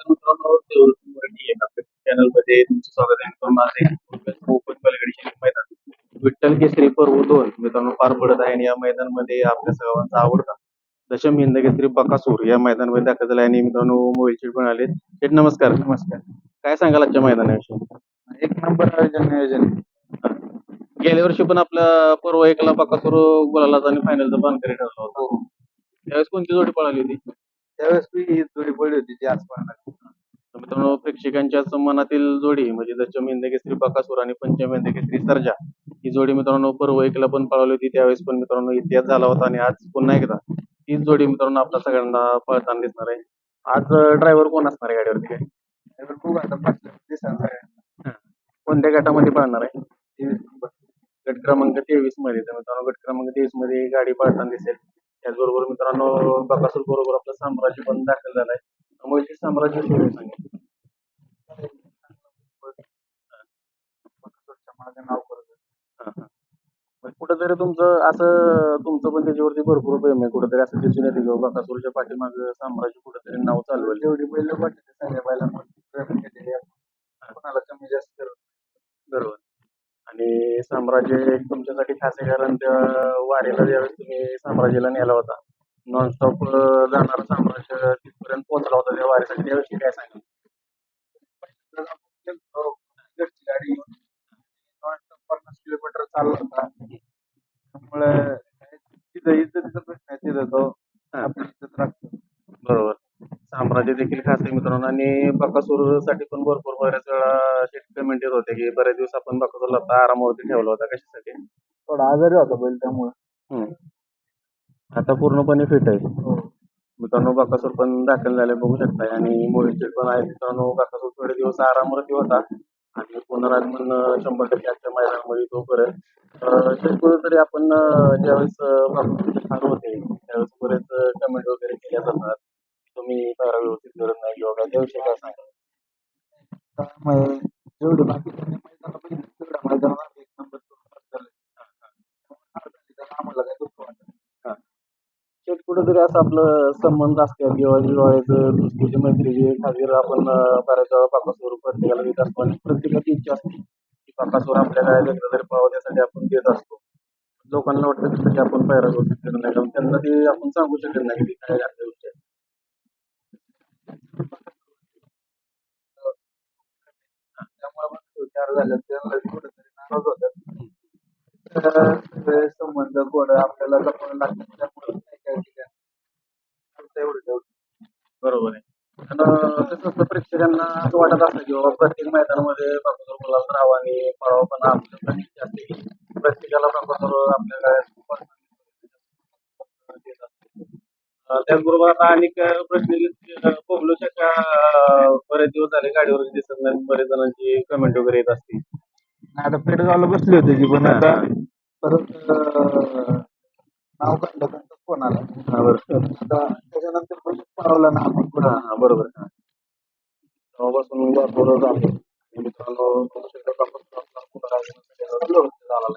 नमस्कार मित्रांनो चॅनलमध्ये तुमचं स्वागत आहे माझे मैदान विठ्ठल केसरी पर्व दोन मित्रांनो पार पडत आहे आणि या मैदानमध्ये आपल्या सर्वांचा आवडता दशम हिंद केसरी बकासूर या मैदानामध्ये दाखल झाला आहे आणि मित्रांनो मोबाईलचे पण आले थेट नमस्कार नमस्कार काय सांगाल आजच्या मैदानाविषयी एक नंबर आयोजन नियोजन गेल्या वर्षी पण आपला पर्व एकला बकासूर बोलायला आणि फायनलचा बांधकरी ठरला होता. त्यावेळेस कोणती जोडी पळाली होती? त्यावेळेस मी ही जोडी पडली होती जी आज पाहणार तर मित्रांनो प्रेक्षकांच्या मनातील जोडी म्हणजे दशम हिंद केसरी बकासूर आणि पंचम हिंद केसरी सर्जा ही जोडी मित्रांनो पर्व एकला पण पळवली होती. त्यावेळेस पण मित्रांनो इतिहास झाला होता आणि आज पुन्हा एकदा तीच जोडी मित्रांनो आपल्या सगळ्यांना पळताना दिसणार आहे. आज ड्रायव्हर कोण असणार आहे गाडीवरती काय? त्यावेळेस खूप आता पाच कोणत्या गटामध्ये पळणार आहे? गट क्रमांक तेवीसमध्ये तर मित्रांनो गट क्रमांक तेवीसमध्ये गाडी पळताना दिसेल. त्याचबरोबर मित्रांनो बकासूर बरोबर आपलं साम्राज्य पण दाखल झालाय. त्यामुळे साम्राज्य मागे नाव करत कुठेतरी तुमचं असं तुमचं पण त्याच्यावरती भरपूर प्रेम आहे. कुठेतरी असं दिसून येते किंवा बकासूरच्या पाठीमाग साम्राज्य कुठेतरी नाव चालवलं जेवढी बैल वाटते सगळ्या बैलांमध्ये प्रेम केलेली आहे. कोणाला कमी जास्त करत बरोबर साम्राज्य एक तुमच्यासाठी खास आहे कारण त्या वारीला ज्यावेळेस तुम्ही साम्राज्याला नेला होता नॉनस्टॉप जाणारं साम्राज्य तिथपर्यंत पोहोचला होता त्या वारीसाठी त्याविषयी काय आपण घरची गाडी non-stop पन्नास किलोमीटर चालला होता. त्यामुळे तिथं इज्जतीचा प्रश्न आहे तिथं तो आपली इज्जत राखतो. बरोबर. साम्राज्य देखील खास आहे मित्रांनो. आणि बकासूरसाठी पण भरपूर बऱ्याच वेळा कमेंट येत होते की बरेच दिवस आपण बकासूरला आता आरामावरती ठेवला होता कशासाठी? थोडा आजारी होता बैल त्यामुळे. आता पूर्णपणे फिट आहे. हो. मित्रांनो बकासूर पण दाखल झाले बघू शकताय. आणि मोहित पण आहे मित्रांनो बकासूर थोडे दिवस आरामवरती होता. आणि पुनरागमन शंभर टक्के आजच्या मैदानामध्ये तो करेल तरी आपण ज्यावेळेस होते त्यावेळेस बरेच कमेंट वगैरे केल्या जातात. तुम्ही व्यवस्थित करत नाही किंवा काय त्याविषयी काय सांगाल त्यामुळे जेवढे बाकीच्यांनी मैदान बघितलं तेवढ्या मैदानात एक नंबर करून पास झाले. तर आम्हाला काय दुःख वाटत नाही. शेत कुठेतरी असं आपलं संबंध असतात किंवा जिव्हाळ्याचं दुसरीची मैत्रीची खातीर आपण अं, बऱ्याच वेळा पाकासूर प्रत्येकाला देत असतो आणि प्रत्येकाची इच्छा असते की पाकासूर आपल्या काय एकदा तरी पाहावं त्यासाठी आपण देत असतो. लोकांना वाटतं की आपण पायरा व्यवस्थित करत नाही कारण त्यांना ते आपण सांगू शकत नाही की काय कुठेतरी नाराज होतात. संबंध गोड आपल्याला जपायला लागतात त्यामुळे काही काही ठिकाणी एवढं बरोबर आहे. कसं असतं प्रेक्षकांना असं वाटत असतं की बाबा प्रत्येक मैदानामध्ये मुलाला राहावं आणि पळावं पण की प्रत्येकाला पाकासूर आपल्या त्याचबरोबर आता अनेक प्रश्न पोगलो बरेच दिवस झाले गाडीवर दिसत नाही बरेच जणांची कमेंट वगैरे येत असतील. आता पेडगावला बसली होती की पण आता परत नाव काढलं फोन आला त्याच्यानंतर प्रोजेक्ट ना आपण पुढे. हा बरोबर तेव्हापासून भरपूरच आपण मित्रांनो झाला